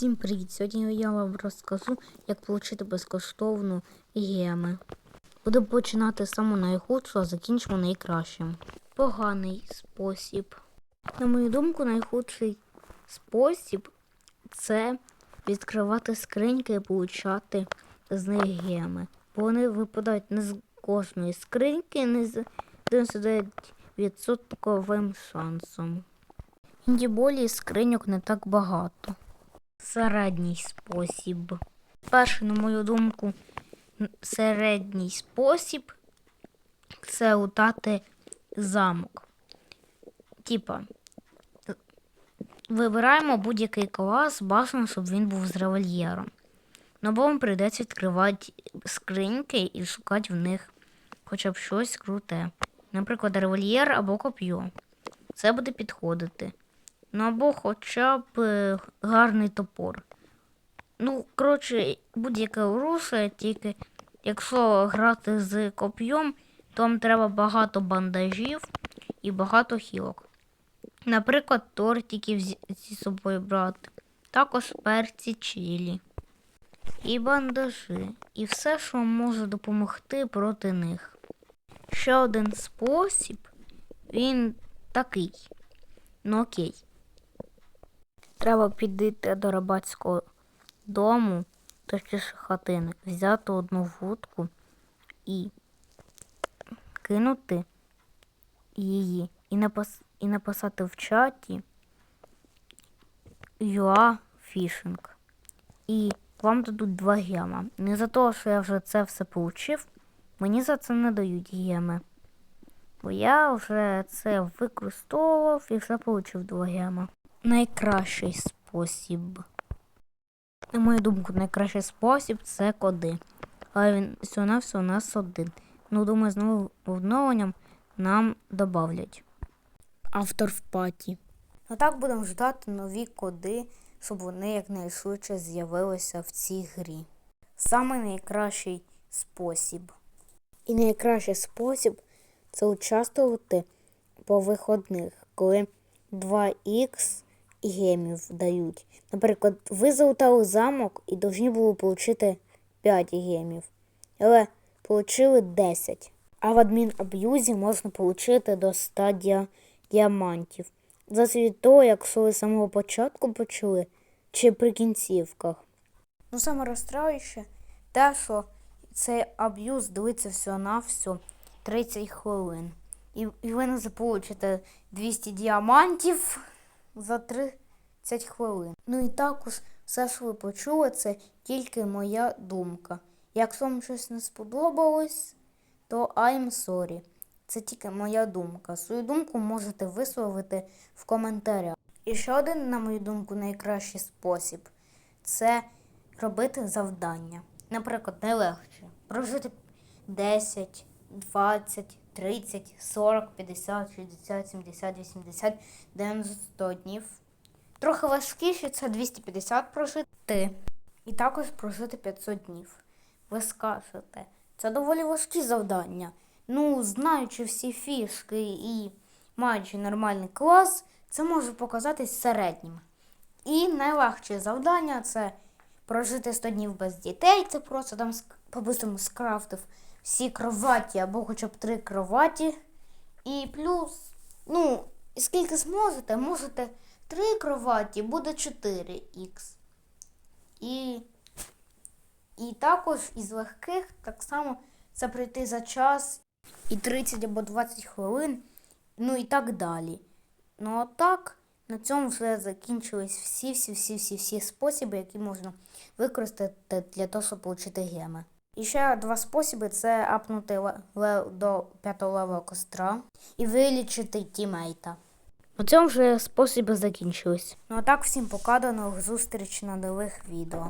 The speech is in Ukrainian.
Всім привіт! Сьогодні я вам розкажу, як отримати безкоштовну геми. Буду починати з самого найхудшого, а закінчимо найкращим. Поганий спосіб. На мою думку, найхудший спосіб це відкривати скриньки і получати з них геми. Бо вони випадають не з кожної скриньки, не з 99% шансом. Індіболі скриньок не так багато. Середній спосіб. Перший, на мою думку, середній спосіб це лутати замок. Типа, вибираємо будь-який клас, бажано, щоб він був з револьєром. Ну, бо вам прийдеться відкривати скриньки і шукати в них хоча б щось круте. Наприклад, револьєр або коп'ю. Це буде підходити. Ну або хоча б е, гарний топор. Ну, коротше, будь-яке оружие, тільки якщо грати з коп'єм, то вам треба багато бандажів і багато хілок. Наприклад, тортиків зі собою брати. Також перці чилі. І бандажі. І все, що може допомогти проти них. Ще один спосіб, він такий. Ну окей. Треба підійти до рибацького дому, точніше хатини, взяти одну вудку і кинути її і, напис... і написати в чаті UA Fishing. І вам дадуть два гема. Не за те, що я вже це все получив, мені за це не дають геми. Бо я вже це використовував і вже отримав два гема. Найкращий спосіб. На мою думку, найкращий спосіб це коди. Але він всього на все у нас один. Ну, думаю, з новим обновленням нам додавлять. Автор в паті. Ну так будемо ждати нові коди, щоб вони якнайшвидше з'явилися в цій грі. Саме найкращий спосіб. І найкращий спосіб це участвувати по виходних, коли 2х гемів дають. Наприклад, ви залутали замок і повинні були отримати 5 гемів, але отримали 10. А в адмінаб'юзі можна отримати до 100 діа- діамантів. Залежить від того, якщо ви самого початку почали, чи при кінцівках. Ну, саме розстраююче те, що цей аб'юз длиться всього на все 30 хвилин. І, і ви не заполучите 200 діамантів за 30 хвилин. Ну і також все, що ви почули, це тільки моя думка. Якщо вам щось не сподобалось, то I'm sorry. Це тільки моя думка. Свою думку можете висловити в коментарях. І ще один, на мою думку, найкращий спосіб це робити завдання. Наприклад, найлегше прожити 10, 20, 30, 40, 50, 60, 70, 80, 90, 100 днів. Трохи важкіше це 250 прожити. І також прожити 500 днів. Ви скажете, це доволі важкі завдання. Ну, знаючи всі фішки і маючи нормальний клас, це може показатись середнім. І найлегше завдання це прожити 100 днів без дітей. Це просто там по-бистрому скрафтив всі кроваті або хоча б три кроваті. І плюс, ну, скільки зможете, можете 3 кроваті, буде 4х. І, і також із легких так само це пройти за час і 30 або 20 хвилин, ну і так далі. Ну а так, на цьому вже закінчились всі, всі, всі, всі, всі способи, які можна використати для того, щоб отримати геми. І ще два способи це апнути ле- ле- до п'ятого левого костра і вилічити тімейта. На цьому вже способи закінчились. Ну а так всім пока, до нових зустріч на нових відео.